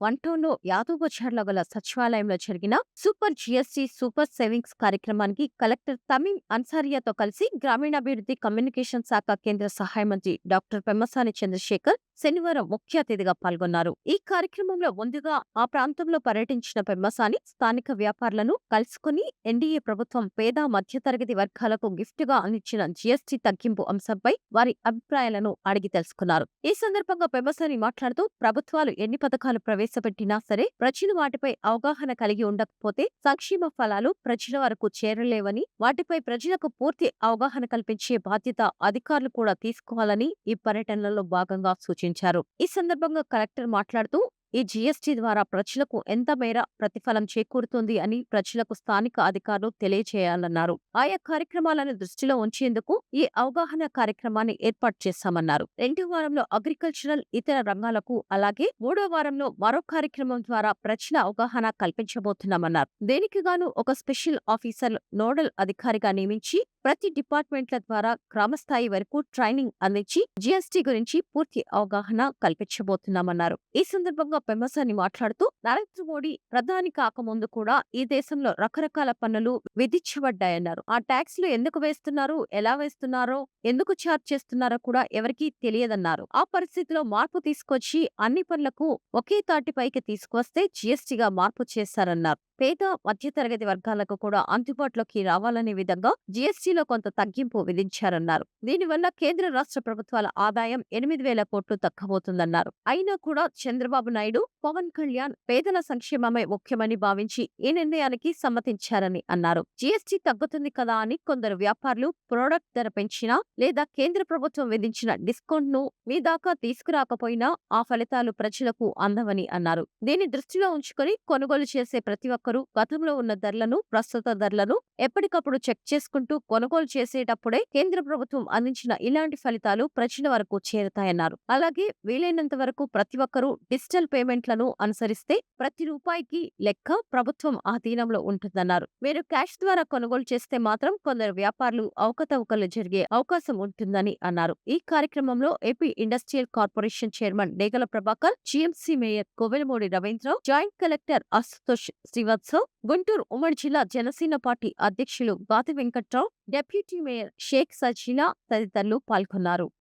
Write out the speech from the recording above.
One టౌన్లో యాదవ్ గల సచివాలయంలో జరిగిన సూపర్ జిఎస్టి సూపర్ సేవింగ్స్ కార్యక్రమానికి కలెక్టర్ తమీం అన్సారియాతో కలిసి గ్రామీణాభివృద్ధి కమ్యూనికేషన్ శాఖ కేంద్ర సహాయ మంత్రి డాక్టర్ పెమ్మసాని చంద్రశేఖర్ శనివారం ముఖ్య అతిథిగా పాల్గొన్నారు. ఈ కార్యక్రమంలో ముందుగా ఆ ప్రాంతంలో పర్యటించిన పెమ్మసాని స్థానిక వ్యాపారులను కలుసుకుని ఎన్డీఏ ప్రభుత్వం పేద మధ్యతరగతి వర్గాలకు గిఫ్ట్గా అందించిన జీఎస్టీ తగ్గింపు అంశంపై వారి అభిప్రాయాలను అడిగి తెలుసుకున్నారు. ఈ సందర్భంగా పెమ్మసాని మాట్లాడుతూ ప్రభుత్వాలు ఎన్ని పథకాలు ప్రవేశ ప్రవేశపెట్టినా సరే ప్రజలు వాటిపై అవగాహన కలిగి ఉండకపోతే సంక్షేమ ఫలాలు ప్రజల వరకు చేరలేవని వాటిపై ప్రజలకు పూర్తి అవగాహన కల్పించే బాధ్యత అధికారులు కూడా తీసుకోవాలని ఈ పర్యటనలో భాగంగా సూచించారు. ఈ సందర్భంగా కలెక్టర్ మాట్లాడుతూ ఈ జీఎస్టీ ద్వారా ప్రజలకు ఎంత మేర ప్రతిఫలం చేకూరుతుంది అని ప్రజలకు స్థానిక అధికారులు తెలియజేయాలన్నారు ఆయా కార్యక్రమాలను దృష్టిలో ఉంచేందుకు ఈ అవగాహన కార్యక్రమాన్ని ఏర్పాటు చేశామన్నారు. రెండో వారంలో అగ్రికల్చరల్ ఇతర రంగాలకు అలాగే మూడో వారంలో మరో కార్యక్రమం ద్వారా ప్రజల అవగాహన కల్పించబోతున్నామన్నారు. దీనికి గాను ఒక స్పెషల్ ఆఫీసర్ నోడల్ అధికారిగా నియమించి ప్రతి డిపార్ట్మెంట్ల ద్వారా గ్రామస్థాయి వరకు ట్రైనింగ్ అందించి జీఎస్టీ గురించి పూర్తి అవగాహన కల్పించబోతున్నామన్నారు. ఈ సందర్భంగా పెమ్మసాని మాట్లాడుతూ నరేంద్ర మోడీ ప్రధాని కాకముందు కూడా ఈ దేశంలో రకరకాల పన్నులు విధించబడ్డాయన్నారు. ఆ ట్యాక్స్లు ఎందుకు వేస్తున్నారు ఎలా వేస్తున్నారో ఎందుకు ఛార్జ్ చేస్తున్నారో కూడా ఎవరికీ తెలియదన్నారు. ఆ పరిస్థితిలో మార్పు తీసుకొచ్చి అన్ని పనులకు ఒకే తాటిపైకి తీసుకువస్తే జీఎస్టీగా మార్పు చేశారన్నారు. పేద మధ్యతరగతి వర్గాలకు కూడా అందుబాటులోకి రావాలనే విధంగా జీఎస్టీలో కొంత తగ్గింపు విధించారన్నారు. దీనివల్ల కేంద్ర రాష్ట్ర ప్రభుత్వాల ఆదాయం ఎనిమిది వేల కోట్లు తగ్గబోతుందన్నారు అయినా కూడా చంద్రబాబు నాయుడు పవన్ కళ్యాణ్ పేదల సంక్షేమమే ముఖ్యమని భావించి ఈ నిర్ణయానికి సమ్మతించారని అన్నారు. జీఎస్టీ తగ్గుతుంది కదా అని కొందరు వ్యాపారులు ప్రోడక్ట్ ధర పెంచినా లేదా కేంద్ర ప్రభుత్వం విధించిన డిస్కౌంట్ను మీ దాకా తీసుకురాకపోయినా ఆ ఫలితాలు ప్రజలకు అందవని అన్నారు. దీన్ని దృష్టిలో ఉంచుకొని కొనుగోలు చేసే ప్రతి ఒక్కరూ గతంలో ఉన్న ధరలను ప్రస్తుత ధరలను ఎప్పటికప్పుడు చెక్ చేసుకుంటూ కొనుగోలు చేసేటప్పుడే కేంద్ర ప్రభుత్వం అందించిన ఇలాంటి ఫలితాలు ప్రజల వరకు చేరుతాయన్నారు. అలాగే వీలైనంత వరకు ప్రతి ఒక్కరూ డిజిటల్ పేమెంట్లను అనుసరిస్తే ప్రతి రూపాయికి లెక్క ప్రభుత్వం ఆధీనంలో ఉంటుందన్నారు. మీరు క్యాష్ ద్వారా కొనుగోలు చేస్తే మాత్రం కొందరు వ్యాపారులు అవకతవకలు జరిగే అవకాశం ఉంటుందని అన్నారు. ఈ కార్యక్రమంలో AP industrial corporation chairman Degala Prabhakar GMC mayor Kovelamudi Ravindra Rao joint collector Ashutosh Srivastav Guntur ఉమ్మడి జిల్లా జనసేన పార్టీ అధ్యక్షులు బాతి వెంకట్రావు డెప్యూటీ మేయర్ షేక్ సజీలా తదితరులు పాల్గొన్నారు.